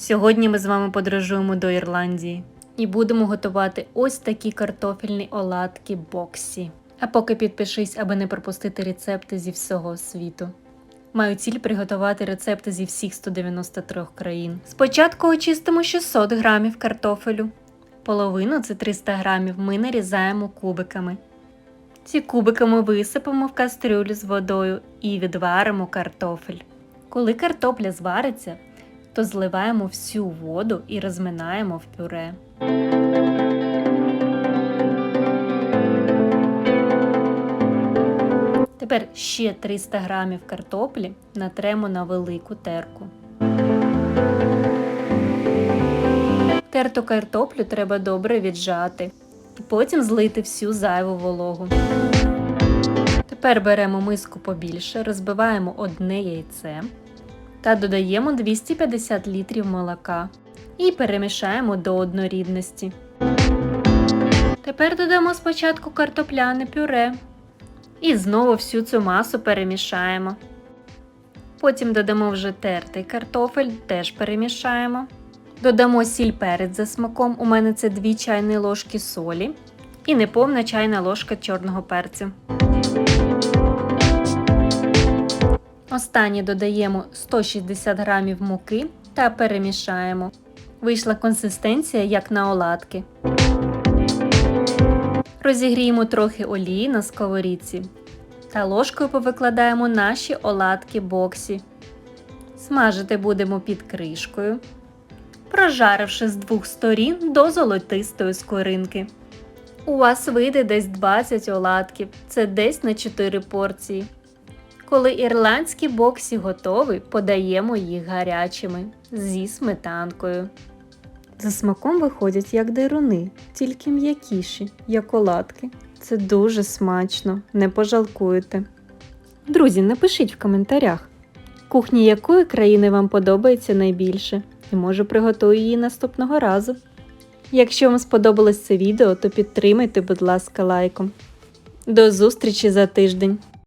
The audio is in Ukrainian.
Сьогодні ми з вами подорожуємо до Ірландії і будемо готувати ось такі картофельні оладки боксі. А поки підпишись, аби не пропустити рецепти зі всього світу. Маю ціль приготувати рецепти зі всіх 193 країн. Спочатку очистимо 600 грамів картофелю. Половину це 300 грамів ми нарізаємо кубиками. Ці кубики ми висипемо в кастрюлю з водою і відваримо картофель. Коли картопля звариться, то зливаємо всю воду і розминаємо в пюре. Тепер ще 300 грамів картоплі натремо на велику терку. Терту картоплю треба добре віджати і потім злити всю зайву вологу. Тепер беремо миску побільше, розбиваємо одне яйце та додаємо 250 літрів молока і перемішаємо до однорідності. Тепер додамо спочатку картопляне пюре і знову всю цю масу перемішаємо. Потім додамо вже тертий картофель, теж перемішаємо. Додамо сіль перець за смаком, у мене це 2 чайні ложки солі і неповна чайна ложка чорного перцю. Останнє додаємо 160 грамів муки та перемішаємо. Вийшла консистенція як на оладки. Розігріємо трохи олії на сковорідці та ложкою повикладаємо наші оладки боксі. Смажити будемо під кришкою, прожаривши з двох сторін до золотистої скоринки. У вас вийде десь 20 оладків, це десь на 4 порції. Коли ірландські боксі готові, подаємо їх гарячими зі сметанкою. За смаком виходять як деруни, тільки м'якіші, як оладки. Це дуже смачно, не пожалкуєте. Друзі, напишіть в коментарях, кухня якої країни вам подобається найбільше, і може приготую її наступного разу. Якщо вам сподобалось це відео, то підтримайте, будь ласка, лайком. До зустрічі за тиждень!